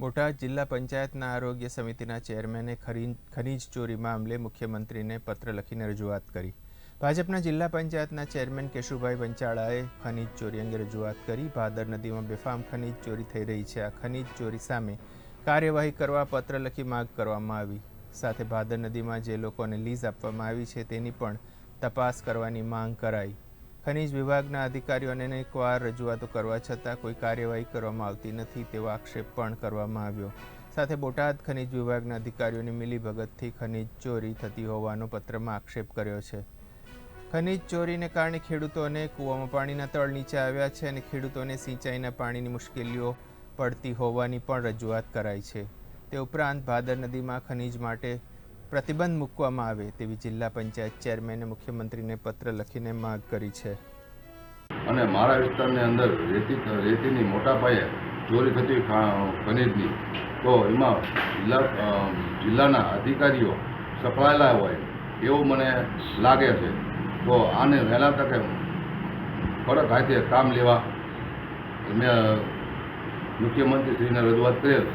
બોટાદ જિલ્લા પંચાયતના આરોગ્ય સમિતિના ચેરમેને ખનીજ ચોરી મામલે મુખ્યમંત્રીને પત્ર લખીને રજૂઆત કરી. ભાજપના જિલ્લા પંચાયતના ચેરમેન કેશુભાઈ વંચાળાએ ખનીજ ચોરી અંગે રજૂઆત કરી. ભાદર નદીમાં બેફામ ખનીજ ચોરી થઈ રહી છે. આ ખનીજ ચોરી સામે કાર્યવાહી કરવા પત્ર લખી માગ કરવામાં આવી. સાથે ભાદર નદીમાં જે લોકોને લીઝ આપવામાં આવી છે તેની પણ તપાસ કરવાની માંગ કરાઈ. ખનીજ વિભાગના અધિકારીઓને અનેકવાર રજૂઆતો કરવા છતાં કોઈ કાર્યવાહી કરવામાં આવતી નથી તેવો આક્ષેપ પણ કરવામાં આવ્યો. સાથે બોટાદ ખનીજ વિભાગના અધિકારીઓની મિલીભગતથી ખનીજ ચોરી થતી હોવાનો પત્રમાં આક્ષેપ કર્યો છે. ખનીજ ચોરીને કારણે ખેડૂતોને કૂવામાં પાણીના તળ નીચે આવ્યા છે અને ખેડૂતોને સિંચાઈના પાણીની મુશ્કેલીઓ પડતી હોવાની પણ રજૂઆત કરાઈ છે. તે ઉપરાંત ભાદર નદીમાં ખનીજ માટે પ્રતિબંધ મૂકવામાં આવે તેવી જિલ્લા પંચાયત ચેરમેને મુખ્યમંત્રીને પત્ર લખીને માંગ કરી છે. અને મારા વિસ્તારની અંદર રેતી રેતીની મોટા પાયે ચોરી થતી ખનીજની, તો એમાં જિલ્લા જિલ્લાના અધિકારીઓ સફળાયેલા હોય એવું મને લાગે છે. તો આને વહેલા તકે કડક હાથે કામ લેવા મેં, મુખ્યમંત્રીશ્રીને રજૂઆત કરેલ